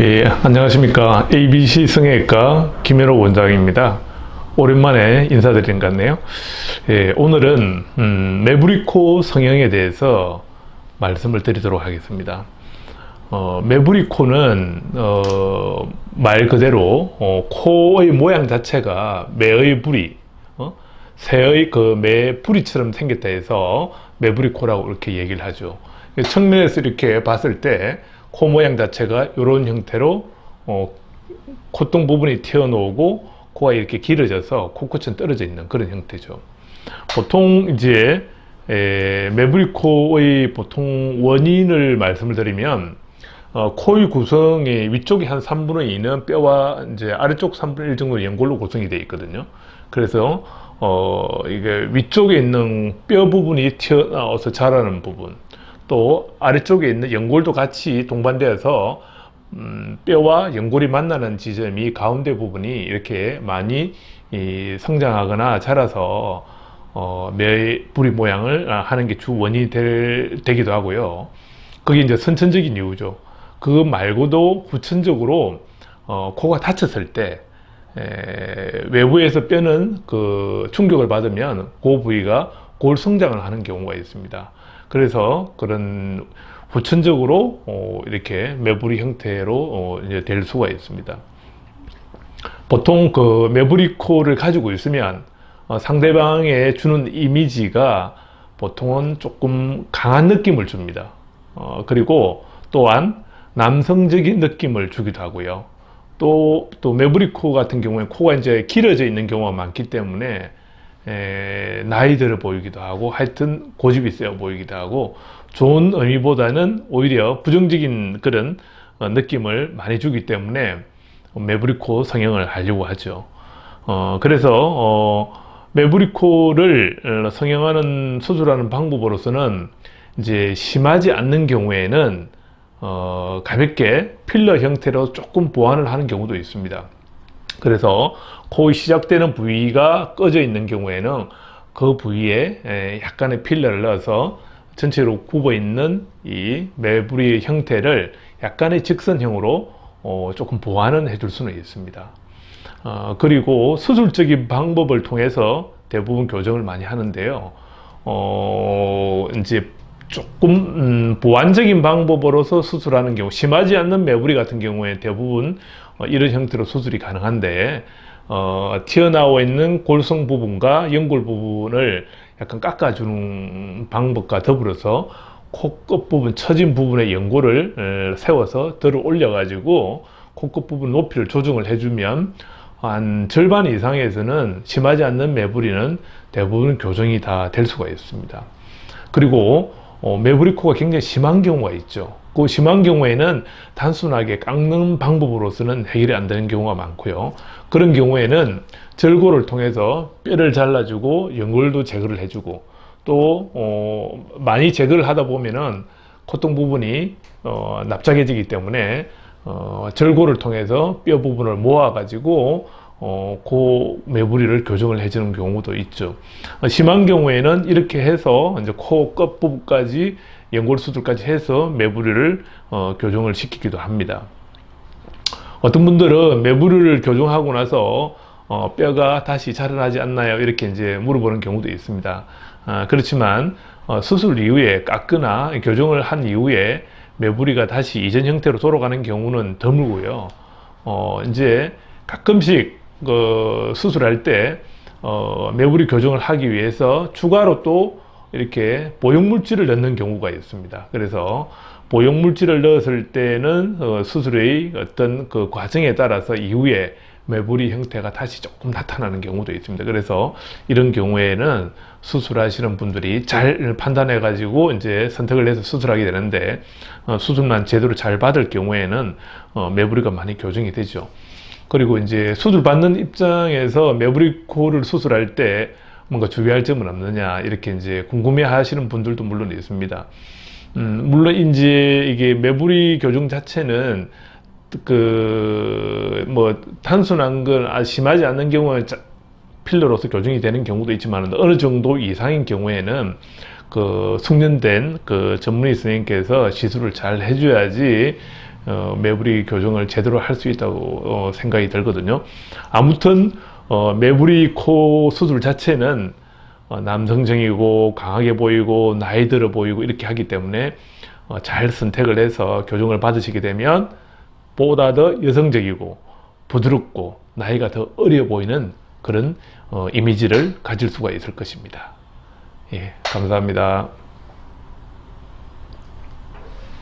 예, 안녕하십니까. ABC 성형외과 김현호 원장입니다. 오랜만에 인사드리는 것 같네요. 예, 오늘은 음, 메브리코 성형에 대해서 말씀을 드리도록 하겠습니다. 어, 메브리코는 어, 말 그대로 어, 코의 모양 자체가 매의 부리, 어? 새의 그 매 부리처럼 생겼다 해서 메브리코라고 이렇게 얘기를 하죠. 측면에서 이렇게 봤을 때 코 모양 자체가 이런 형태로 어, 콧등 부분이 튀어나오고 코가 이렇게 길어져서 코끝은 떨어져 있는 그런 형태죠. 보통 이제 에, 메브리코의 보통 원인을 말씀을 드리면 어, 코의 구성이 위쪽이 한 3분의 2는 뼈와 이제 아래쪽 3분의 1 정도 연골로 구성이 되어 있거든요. 그래서 어, 이게 위쪽에 있는 뼈 부분이 튀어나와서 자라는 부분, 또 아래쪽에 있는 연골도 같이 동반되어서 음, 뼈와 연골이 만나는 지점이 가운데 부분이 이렇게 많이 이, 성장하거나 자라서 어, 매 부리 모양을 아, 하는 게 주 원인이 될, 되기도 하고요. 그게 이제 선천적인 이유죠. 그거 말고도 후천적으로 어, 코가 다쳤을 때 에, 외부에서 뼈는 그 충격을 받으면 그 부위가 골 성장을 하는 경우가 있습니다. 그래서 그런 후천적으로 어, 이렇게 매부리 형태로 어, 이제 될 수가 있습니다. 보통 그 매부리 코를 가지고 있으면 어, 상대방에 주는 이미지가 보통은 조금 강한 느낌을 줍니다. 어, 그리고 또한 남성적인 느낌을 주기도 하고요. 또, 또 매부리 코 같은 경우에 코가 이제 길어져 있는 경우가 많기 때문에 에, 나이 들어 보이기도 하고 하여튼 고집이 세어 보이기도 하고 좋은 의미보다는 오히려 부정적인 그런 어, 느낌을 많이 주기 때문에 매부리코 성형을 하려고 하죠. 어, 그래서 어, 매부리코를 어, 성형하는 수술하는 방법으로서는 이제 심하지 않는 경우에는 어, 가볍게 필러 형태로 조금 보완을 하는 경우도 있습니다. 그래서 코 시작되는 부위가 꺼져 있는 경우에는 그 부위에 에, 약간의 필러를 넣어서 전체로 굽어 있는 이 매부리의 형태를 약간의 직선형으로 어, 조금 보완은 해줄 수는 있습니다. 어, 그리고 수술적인 방법을 통해서 대부분 교정을 많이 하는데요. 어, 이제 조금 음, 보완적인 방법으로서 수술하는 경우 심하지 않는 매부리 같은 경우에 대부분 어, 이런 형태로 수술이 가능한데 어, 튀어나와 있는 골성 부분과 연골 부분을 약간 깎아주는 방법과 더불어서 코 끝 부분 처진 부분의 연골을 에, 세워서 들어 올려 가지고 코 끝 부분 높이를 조정을 해주면 한 절반 이상에서는 심하지 않는 매부리는 대부분 교정이 다 될 수가 있습니다. 그리고 어, 매부리코가 굉장히 심한 경우가 있죠. 그 심한 경우에는 단순하게 깎는 방법으로서는 해결이 안 되는 경우가 많고요. 그런 경우에는 절골을 통해서 뼈를 잘라주고 연골도 제거를 해주고 또 어, 많이 제거를 하다 보면은 콧등 부분이 어, 납작해지기 때문에 어, 절골을 통해서 뼈 부분을 모아가지고 어, 그 매부리를 교정을 해주는 경우도 있죠. 어, 심한 경우에는 이렇게 해서 이제 코 끝부분까지 연골 수술까지 해서 매부리를 어, 교정을 시키기도 합니다. 어떤 분들은 매부리를 교정하고 나서 어, 뼈가 다시 자라나지 않나요? 이렇게 이제 물어보는 경우도 있습니다. 아, 그렇지만 어, 수술 이후에 깎거나 교정을 한 이후에 매부리가 다시 이전 형태로 돌아가는 경우는 드물고요. 어, 이제 가끔씩 그 수술할 때 어, 매부리 교정을 하기 위해서 추가로 또 이렇게 보형물질을 넣는 경우가 있습니다. 그래서 보형물질을 넣었을 때는 어, 수술의 어떤 그 과정에 따라서 이후에 매부리 형태가 다시 조금 나타나는 경우도 있습니다. 그래서 이런 경우에는 수술하시는 분들이 잘 판단해 가지고 이제 선택을 해서 수술하게 되는데 어, 수술만 제대로 잘 받을 경우에는 어, 매부리가 많이 교정이 되죠. 그리고 이제 수술 받는 입장에서 매부리 코를 수술할 때 뭔가 주의할 점은 없느냐 이렇게 이제 궁금해 하시는 분들도 물론 있습니다. 음, 물론 이제 이게 매부리 교정 자체는 그 뭐 단순한 건 아, 심하지 않는 경우에 자- 필러로서 교정이 되는 경우도 있지만 어느 정도 이상인 경우에는 그 숙련된 그 전문의 선생님께서 시술을 잘 해줘야지 어, 매부리 교정을 제대로 할 수 있다고 어, 생각이 들거든요. 아무튼 어, 매부리 코 수술 자체는 어, 남성적이고 강하게 보이고 나이 들어 보이고 이렇게 하기 때문에 어, 잘 선택을 해서 교정을 받으시게 되면 보다 더 여성적이고 부드럽고 나이가 더 어려 보이는 그런 어, 이미지를 가질 수가 있을 것입니다. 예, 감사합니다.